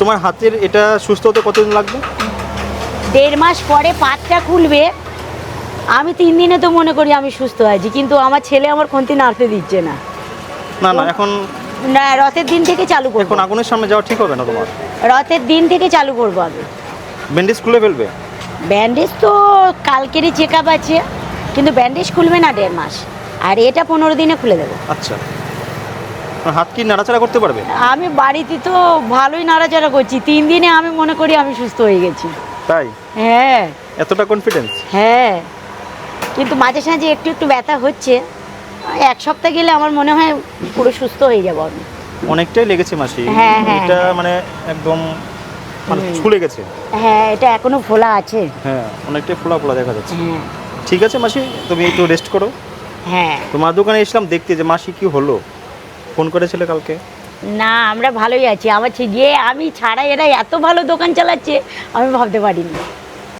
তোমার হাতের এটা সুস্থ হতে কতদিন লাগবে? দেড় মাস পরে পাতটা খুলবে। আমি তিন দিনে তো মনে করি আমি সুস্থ আছি কিন্তু আমার ছেলে আমার খন্তি নাড়তে দিচ্ছে না। না না এখন না রথের দিন থেকে চালু করব। এখন আগুনের সামনে যাওয়া ঠিক হবে না তোমার? রথের দিন থেকে চালু করব আমি। ব্যান্ডেজ খুলে ফেলবে? ব্যান্ডেজ তো কালকেরই চেক আপ আছে কিন্তু ব্যান্ডেজ খুলবে না দেড় মাস। আর এটা পনেরো দিনে খুলে দেবো। আচ্ছা। হাত কি নাড়াচাড়া করতে পারবে? আমি বাড়িতে তো ভালোই নাড়াচাড়া করছি। তিন দিনে আমি মনে করি আমি সুস্থ হয়ে গেছি। তাই? হ্যাঁ। এতটা কনফিডেন্স হ্যাঁ। কিন্তু মাঝে সাঝে একটু একটু ব্যথা হচ্ছে। এক সপ্তাহ গেলে আমার মনে হয় পুরো সুস্থ হয়ে যাব আমি। অনেকটাই লেগেছে মাসি। হ্যাঁ, হ্যাঁ, এটা হ্যাঁ। মানে একদম মানে। ছুলে গেছে। হ্যাঁ এটা এখনও ফোলা আছে। হ্যাঁ অনেকটাই ফোলা ফোলা দেখা যাচ্ছে। ঠিক আছে মাসি তুমি একটু রেস্ট করো। হ্যাঁ। তোমার দোকানে এসলাম দেখতে যে মাসি কি হলো। ফোন করেছিলে কালকে? না, আমরা ভালোই আছি। আমার যে আমি ছাড়া এরা এত ভালো দোকান চালাচ্ছে, আমি ভাবতে পারিনি।